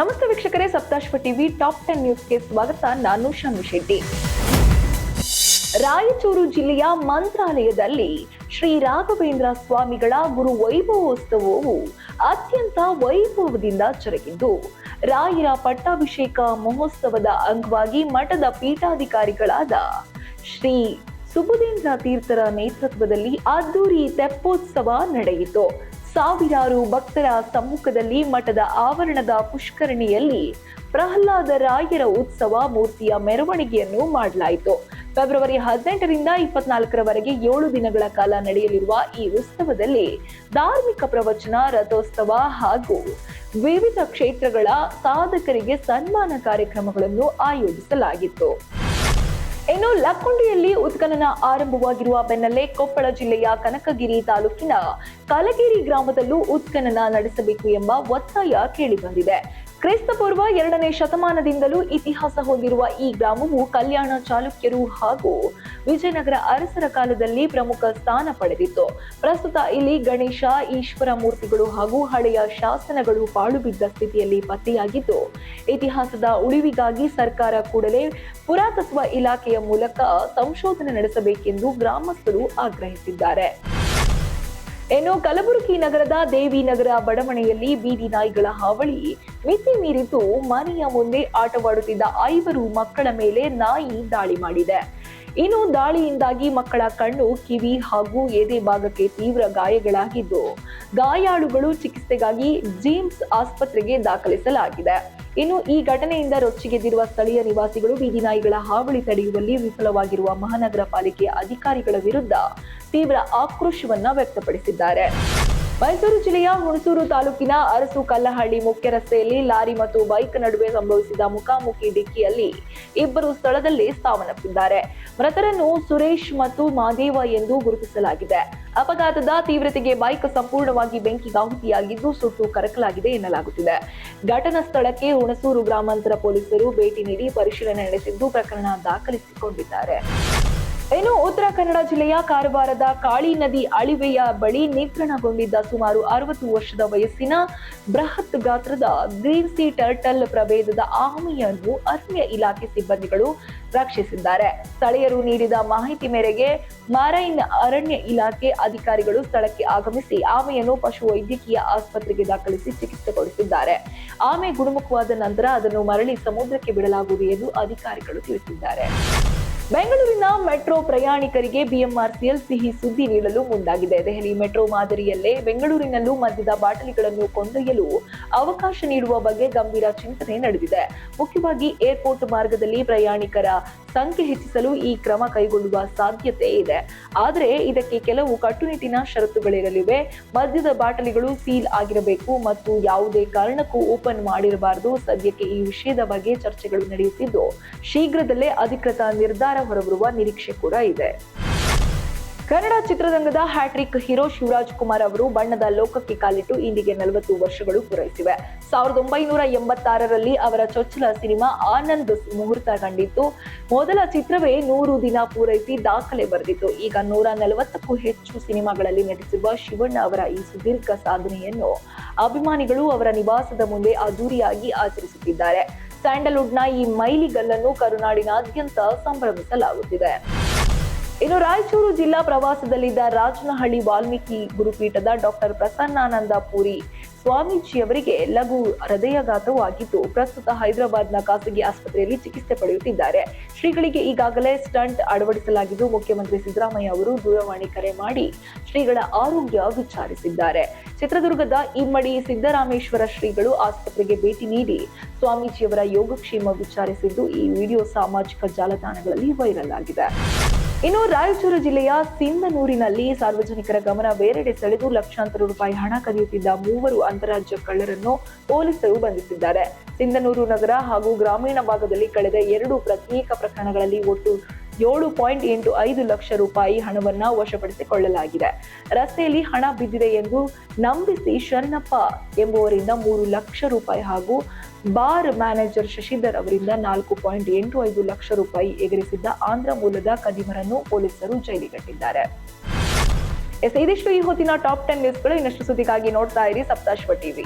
ನಮಸ್ತೆ ವೀಕ್ಷಕರೇ, Saptashwa TV top ten ನ್ಯೂಸ್ಗೆ ಸ್ವಾಗತ. ನಾನು ಶಮಿ ಶೆಟ್ಟಿ. ರಾಯಚೂರು ಜಿಲ್ಲೆಯ ಮಂತ್ರಾಲಯದಲ್ಲಿ ಶ್ರೀ ರಾಘವೇಂದ್ರ ಸ್ವಾಮಿಗಳ ಗುರು ವೈಭವೋತ್ಸವವು ಅತ್ಯಂತ ವೈಭವದಿಂದ ಜರುಗಿದ್ದು, ರಾಯರ ಪಟ್ಟಾಭಿಷೇಕ ಮಹೋತ್ಸವದ ಅಂಗವಾಗಿ ಮಠದ ಪೀಠಾಧಿಕಾರಿಗಳಾದ ಶ್ರೀ ಸುಬುಧೇಂದ್ರ ತೀರ್ಥರ ನೇತೃತ್ವದಲ್ಲಿ ಅದ್ದೂರಿ ತೆಪ್ಪೋತ್ಸವ ನಡೆಯಿತು. ಸಾವಿರಾರು ಭಕ್ತರ ಸಮ್ಮುಖದಲ್ಲಿ ಮಠದ ಆವರಣದ ಪುಷ್ಕರಣಿಯಲ್ಲಿ ಪ್ರಹ್ಲಾದ ರಾಯರ ಉತ್ಸವ ಮೂರ್ತಿಯ ಮೆರವಣಿಗೆಯನ್ನು ಮಾಡಲಾಯಿತು. ಫೆಬ್ರವರಿ ಹದಿನೆಂಟರಿಂದ ಇಪ್ಪತ್ನಾಲ್ಕರವರೆಗೆ ಏಳು ದಿನಗಳ ಕಾಲ ನಡೆಯಲಿರುವ ಈ ಉತ್ಸವದಲ್ಲಿ ಧಾರ್ಮಿಕ ಪ್ರವಚನ, ರಥೋತ್ಸವ ಹಾಗೂ ವಿವಿಧ ಕ್ಷೇತ್ರಗಳ ಸಾಧಕರಿಗೆ ಸನ್ಮಾನ ಕಾರ್ಯಕ್ರಮಗಳನ್ನು ಆಯೋಜಿಸಲಾಗಿತ್ತು. ಇನ್ನು ಲಕ್ಕುಂಡಿಯಲ್ಲಿ ಉತ್ಖನನ ಆರಂಭವಾಗಿರುವ ಬೆನ್ನಲ್ಲೇ ಕೊಪ್ಪಳ ಜಿಲ್ಲೆಯ ಕನಕಗಿರಿ ತಾಲೂಕಿನ ಕಲಗಿರಿ ಗ್ರಾಮದಲ್ಲೂ ಉತ್ಖನನ ನಡೆಸಬೇಕು ಎಂಬ ಒತ್ತಾಯ ಕೇಳಿಬಂದಿದೆ. ಕ್ರಿಸ್ತಪೂರ್ವ ಎರಡನೇ ಶತಮಾನದಿಂದಲೂ ಇತಿಹಾಸ ಹೊಂದಿರುವ ಈ ಗ್ರಾಮವು ಕಲ್ಯಾಣ ಚಾಲುಕ್ಯರು ಹಾಗೂ ವಿಜಯನಗರ ಅರಸರ ಕಾಲದಲ್ಲಿ ಪ್ರಮುಖ ಸ್ಥಾನ ಪಡೆದಿತ್ತು. ಪ್ರಸ್ತುತ ಇಲ್ಲಿ ಗಣೇಶ, ಈಶ್ವರ ಮೂರ್ತಿಗಳು ಹಾಗೂ ಹಳೆಯ ಶಾಸನಗಳು ಪಾಳು ಬಿದ್ದ ಸ್ಥಿತಿಯಲ್ಲಿ ಪತ್ತೆಯಾಗಿದ್ದು, ಇತಿಹಾಸದ ಉಳಿವಿಗಾಗಿ ಸರ್ಕಾರ ಕೂಡಲೇ ಪುರಾತತ್ವ ಇಲಾಖೆಯ ಮೂಲಕ ಸಂಶೋಧನೆ ನಡೆಸಬೇಕೆಂದು ಗ್ರಾಮಸ್ಥರು ಆಗ್ರಹಿಸಿದ್ದಾರೆ. ಇನ್ನು ಕಲಬುರಗಿ ನಗರದ ದೇವಿನಗರ ಬಡಾವಣೆಯಲ್ಲಿ ಬೀದಿ ನಾಯಿಗಳ ಹಾವಳಿ ಮಿತಿ ಮೀರಿದ್ದು ಮನೆಯ ಮುಂದೆ ಆಟವಾಡುತ್ತಿದ್ದ ಐವರು ಮಕ್ಕಳ ಮೇಲೆ ನಾಯಿ ದಾಳಿ ಮಾಡಿದೆ. ಇನ್ನು ದಾಳಿಯಿಂದಾಗಿ ಮಕ್ಕಳ ಕಣ್ಣು, ಕಿವಿ ಹಾಗೂ ಎದೆ ಭಾಗಕ್ಕೆ ತೀವ್ರ ಗಾಯಗಳಾಗಿದ್ದು, ಗಾಯಾಳುಗಳು ಚಿಕಿತ್ಸೆಗಾಗಿ ಜಿಮ್ಸ್ ಆಸ್ಪತ್ರೆಗೆ ದಾಖಲಿಸಲಾಗಿದೆ. ಇನ್ನು ಈ ಘಟನೆಯಿಂದ ರೊಚ್ಚಿಗೆದ್ದಿರುವ ಸ್ಥಳೀಯ ನಿವಾಸಿಗಳು, ಬೀದಿ ನಾಯಿಗಳ ಹಾವಳಿ ತಡೆಯುವಲ್ಲಿ ವಿಫಲವಾಗಿರುವ ಮಹಾನಗರ ಪಾಲಿಕೆ ಅಧಿಕಾರಿಗಳ ವಿರುದ್ಧ ತೀವ್ರ ಆಕ್ರೋಶವನ್ನ ವ್ಯಕ್ತಪಡಿಸಿದ್ದಾರೆ. ಮೈಸೂರು ಜಿಲ್ಲೆಯ ಹುಣಸೂರು ತಾಲೂಕಿನ ಅರಸು ಕಲ್ಲಹಳ್ಳಿ ಮುಖ್ಯ ರಸ್ತೆಯಲ್ಲಿ ಲಾರಿ ಮತ್ತು ಬೈಕ್ ನಡುವೆ ಸಂಭವಿಸಿದ ಮುಖಾಮುಖಿ ಡಿಕ್ಕಿಯಲ್ಲಿ ಇಬ್ಬರು ಸ್ಥಳದಲ್ಲಿ ಸಾವನ್ನಪ್ಪಿದ್ದಾರೆ. ಮೃತರನ್ನು ಸುರೇಶ್ ಮತ್ತು ಮಾದೇವ ಎಂದು ಗುರುತಿಸಲಾಗಿದೆ. ಅಪಘಾತದ ತೀವ್ರತೆಗೆ ಬೈಕ್ ಸಂಪೂರ್ಣವಾಗಿ ಬೆಂಕಿಗಾಹುತಿಯಾಗಿದ್ದು ಸುಟ್ಟು ಕರಕಲಾಗಿದೆ ಎನ್ನಲಾಗುತ್ತಿದೆ. ಘಟನಾ ಸ್ಥಳಕ್ಕೆ ಹುಣಸೂರು ಗ್ರಾಮಾಂತರ ಪೊಲೀಸರು ಭೇಟಿ ನೀಡಿ ಪರಿಶೀಲನೆ ನಡೆಸಿದ್ದು ಪ್ರಕರಣ ದಾಖಲಿಸಿಕೊಂಡಿದ್ದಾರೆ. ಇನ್ನು ಉತ್ತರ ಕನ್ನಡ ಜಿಲ್ಲೆಯ ಕಾರವಾರದ ಕಾಳಿ ನದಿ ಅಳಿವೆಯ ಬಳಿ ನೇತ್ರಣಗೊಂಡಿದ್ದ ಸುಮಾರು ಅರವತ್ತು ವರ್ಷದ ವಯಸ್ಸಿನ ಬೃಹತ್ ಗಾತ್ರದ ಗ್ರೀನ್ ಸಿ ಟರ್ಟಲ್ ಪ್ರಭೇದದ ಆಮೆಯನ್ನು ಅರಣ್ಯ ಇಲಾಖೆ ಸಿಬ್ಬಂದಿಗಳು ರಕ್ಷಿಸಿದ್ದಾರೆ. ಸ್ಥಳೀಯರು ನೀಡಿದ ಮಾಹಿತಿ ಮೇರೆಗೆ ಮಾರೈನ್ ಅರಣ್ಯ ಇಲಾಖೆ ಅಧಿಕಾರಿಗಳು ಸ್ಥಳಕ್ಕೆ ಆಗಮಿಸಿ ಆಮೆಯನ್ನು ಪಶು ವೈದ್ಯಕೀಯ ಆಸ್ಪತ್ರೆಗೆ ದಾಖಲಿಸಿ ಚಿಕಿತ್ಸೆ ಕೊಡಿಸಿದ್ದಾರೆ ಆಮೆ ಗುಣಮುಖವಾದ ನಂತರ ಅದನ್ನು ಮರಳಿ ಸಮುದ್ರಕ್ಕೆ ಬಿಡಲಾಗುವುದು ಎಂದು ಅಧಿಕಾರಿಗಳು ತಿಳಿಸಿದ್ದಾರೆ. ಬೆಂಗಳೂರಿನ ಮೆಟ್ರೋ ಪ್ರಯಾಣಿಕರಿಗೆ ಬಿಎಂಆರ್ಸಿಎಲ್ ಸಿಹಿ ಸುದ್ದಿ ನೀಡಲು ಮುಂದಾಗಿದೆ. ದೆಹಲಿ ಮೆಟ್ರೋ ಮಾದರಿಯಲ್ಲೇ ಬೆಂಗಳೂರಿನಲ್ಲೂ ಮದ್ಯದ ಬಾಟಲಿಗಳನ್ನು ಕೊಂಡೊಯ್ಯಲು ಅವಕಾಶ ನೀಡುವ ಬಗ್ಗೆ ಗಂಭೀರ ಚಿಂತನೆ ನಡೆದಿದೆ. ಮುಖ್ಯವಾಗಿ ಏರ್ಪೋರ್ಟ್ ಮಾರ್ಗದಲ್ಲಿ ಪ್ರಯಾಣಿಕರ ಸಂಖ್ಯೆ ಹೆಚ್ಚಿಸಲು ಈ ಕ್ರಮ ಕೈಗೊಳ್ಳುವ ಸಾಧ್ಯತೆ ಇದೆ. ಆದರೆ ಇದಕ್ಕೆ ಕೆಲವು ಕಟ್ಟುನಿಟ್ಟಿನ ಷರತ್ತುಗಳಿರಲಿವೆ. ಮದ್ಯದ ಬಾಟಲಿಗಳು ಸೀಲ್ ಆಗಿರಬೇಕು ಮತ್ತು ಯಾವುದೇ ಕಾರಣಕ್ಕೂ ಓಪನ್ ಮಾಡಿರಬಾರದು. ಸದ್ಯಕ್ಕೆ ಈ ವಿಷಯದ ಬಗ್ಗೆ ಚರ್ಚೆಗಳು ನಡೆಯುತ್ತಿದ್ದು, ಶೀಘ್ರದಲ್ಲೇ ಅಧಿಕೃತ ನಿರ್ಧಾರ ಹೊರಬರುವ ನಿರೀಕ್ಷೆ ಕೂಡ ಇದೆ. ಕನ್ನಡ ಚಿತ್ರರಂಗದ ಹ್ಯಾಟ್ರಿಕ್ ಹೀರೋ ಶಿವರಾಜ್ ಕುಮಾರ್ ಅವರು ಬಣ್ಣದ ಲೋಕಕ್ಕೆ ಕಾಲಿಟ್ಟು ಇಂದಿಗೆ ನಲವತ್ತು ವರ್ಷಗಳು ಪೂರೈಸಿವೆ. ಸಾವಿರದ ಒಂಬೈನೂರ ಎಂಬತ್ತಾರರಲ್ಲಿ ಅವರ ಚೊಚ್ಚಲ ಸಿನಿಮಾ ಆನಂದ್ ಮುಹೂರ್ತ ಕಂಡಿತ್ತು. ಮೊದಲ ಚಿತ್ರವೇ ನೂರು ದಿನ ಪೂರೈಸಿ ದಾಖಲೆ ಬರೆದಿತ್ತು. ಈಗ ನೂರ ನಲವತ್ತಕ್ಕೂ ಹೆಚ್ಚು ಸಿನಿಮಾಗಳಲ್ಲಿ ನಟಿಸಿರುವ ಶಿವಣ್ಣ ಅವರ ಈ ಸುದೀರ್ಘ ಸಾಧನೆಯನ್ನು ಅಭಿಮಾನಿಗಳು ಅವರ ನಿವಾಸದ ಮುಂದೆ ಅದ್ದೂರಿಯಾಗಿ ಆಚರಿಸುತ್ತಿದ್ದಾರೆ. ಸ್ಯಾಂಡಲ್ವುಡ್ನ ಈ ಮೈಲಿಗಲ್ಲನ್ನು ಕರುನಾಡಿನಾದ್ಯಂತ ಸಂಭ್ರಮಿಸಲಾಗುತ್ತಿದೆ. ಇನ್ನು ರಾಯಚೂರು ಜಿಲ್ಲಾ ಪ್ರವಾಸದಲ್ಲಿದ್ದ ರಾಜನಹಳ್ಳಿ ವಾಲ್ಮೀಕಿ ಗುರುಪೀಠದ ಡಾಕ್ಟರ್ ಪ್ರಸನ್ನಾನಂದ ಪುರಿ ಸ್ವಾಮೀಜಿಯವರಿಗೆ ಲಘು ಹೃದಯಾಘಾತವಾಗಿದ್ದು, ಪ್ರಸ್ತುತ ಹೈದರಾಬಾದ್ನ ಖಾಸಗಿ ಆಸ್ಪತ್ರೆಯಲ್ಲಿ ಚಿಕಿತ್ಸೆ ಪಡೆಯುತ್ತಿದ್ದಾರೆ. ಶ್ರೀಗಳಿಗೆ ಈಗಾಗಲೇ ಸ್ಟಂಟ್ ಅಳವಡಿಸಲಾಗಿದ್ದು, ಮುಖ್ಯಮಂತ್ರಿ ಸಿದ್ದರಾಮಯ್ಯ ಅವರು ದೂರವಾಣಿ ಕರೆ ಮಾಡಿ ಶ್ರೀಗಳ ಆರೋಗ್ಯ ವಿಚಾರಿಸಿದ್ದಾರೆ. ಚಿತ್ರದುರ್ಗದ ಇಮ್ಮಡಿ ಸಿದ್ದರಾಮೇಶ್ವರ ಶ್ರೀಗಳು ಆಸ್ಪತ್ರೆಗೆ ಭೇಟಿ ನೀಡಿ ಸ್ವಾಮೀಜಿಯವರ ಯೋಗಕ್ಷೇಮ ವಿಚಾರಿಸಿದ್ದು, ಈ ವಿಡಿಯೋ ಸಾಮಾಜಿಕ ಜಾಲತಾಣಗಳಲ್ಲಿ ವೈರಲ್ ಆಗಿದೆ. ಇನ್ನು ರಾಯಚೂರು ಜಿಲ್ಲೆಯ ಸಿಂಧನೂರಿನಲ್ಲಿ ಸಾರ್ವಜನಿಕರ ಗಮನ ಬೇರೆಡೆ ಸೆಳೆದು ಲಕ್ಷಾಂತರ ರೂಪಾಯಿ ಹಣ ಕದಿಯುತ್ತಿದ್ದ ಮೂವರು ಅಂತಾರಾಜ್ಯ ಕಳ್ಳರನ್ನು ಪೊಲೀಸರು ಬಂಧಿಸಿದ್ದಾರೆ. ಸಿಂಧನೂರು ನಗರ ಹಾಗೂ ಗ್ರಾಮೀಣ ಭಾಗದಲ್ಲಿ ಕಳೆದ ಎರಡು ಪ್ರತ್ಯೇಕ ಪ್ರಕರಣಗಳಲ್ಲಿ ಒಟ್ಟು ಏಳು ಪಾಯಿಂಟ್ ಎಂಟು ಐದು ಲಕ್ಷ ರೂಪಾಯಿ ಹಣವನ್ನ ವಶಪಡಿಸಿಕೊಳ್ಳಲಾಗಿದೆ. ರಸ್ತೆಯಲ್ಲಿ ಹಣ ಬಿದ್ದಿದೆ ಎಂದು ನಂಬಿಸಿ ಶರಣಪ್ಪ ಎಂಬುವರಿಂದ ಮೂರು ಲಕ್ಷ ರೂಪಾಯಿ ಹಾಗೂ ಬಾರ್ ಮ್ಯಾನೇಜರ್ ಶಶಿಧರ್ ಅವರಿಂದ ನಾಲ್ಕು ಪಾಯಿಂಟ್ ಎಂಟು ಐದು ಲಕ್ಷ ರೂಪಾಯಿ ಎಗರಿಸಿದ್ದ ಆಂಧ್ರ ಮೂಲದ ಕದಿಮರನ್ನು ಪೊಲೀಸರು ಜೈಲಿಗಟ್ಟಿದ್ದಾರೆ. ಎಸ್, ಇದಿಷ್ಟು ಈ ಹೊತ್ತಿನ ಟಾಪ್ ಟೆನ್ ನ್ಯೂಸ್ಗಳು. ಇನ್ನಷ್ಟು ಸುದ್ದಿಗಾಗಿ ನೋಡ್ತಾ ಇರಿ ಸಪ್ತಾಶ್ವ ಟಿವಿ.